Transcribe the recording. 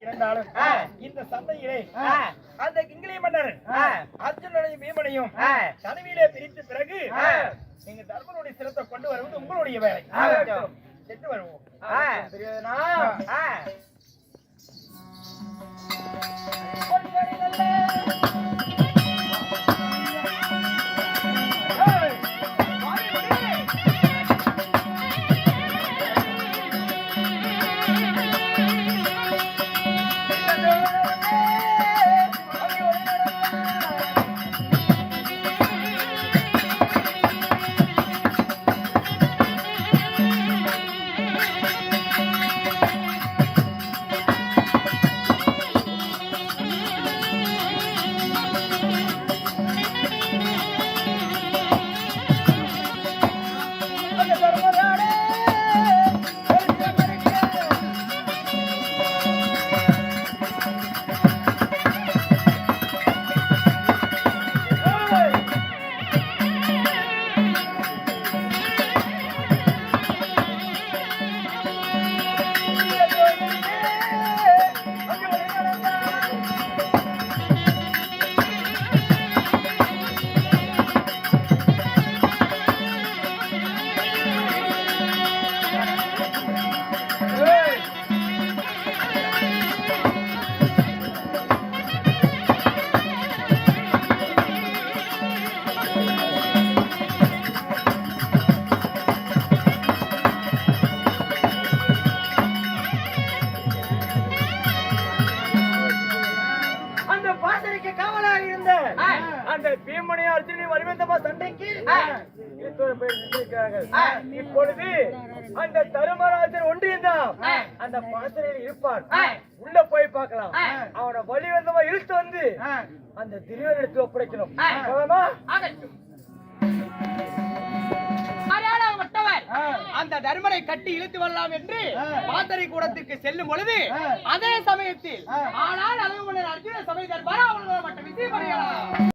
இருந்தாலும். இந்த சந்தையிலே. அந்த கிங்கிலி மன்னர். அர்ஜுனனையும் பீமனையும் ஆ. தனிமையிலே பிரித்த பிறகு. நீங்க தர்மனுடைய சிரத்தை கொண்டு வருவது உங்களுடைய வேலை. சென்று வருவோம் அந்த பீமனையும் அர்ஜுனையும் வலிவந்தமா சண்டைக்கு. இப்பொழுது அந்த தருமராஜர் ஒன்றியம்தான் ஆ. அந்த பாசறையில் இருப்பான். உள்ள போய் பார்க்கலாம். அவனை வலிவந்தமா இழுத்து வந்து அந்த திரியோர் எடுத்து ஒப்படைக்கணும். அந்த தர்மரை கட்டி இழுத்து வரலாம் என்று பாத்தரை கூடத்திற்கு செல்லும் பொழுது அதே சமயத்தில் ஆனால் அர்ஜுன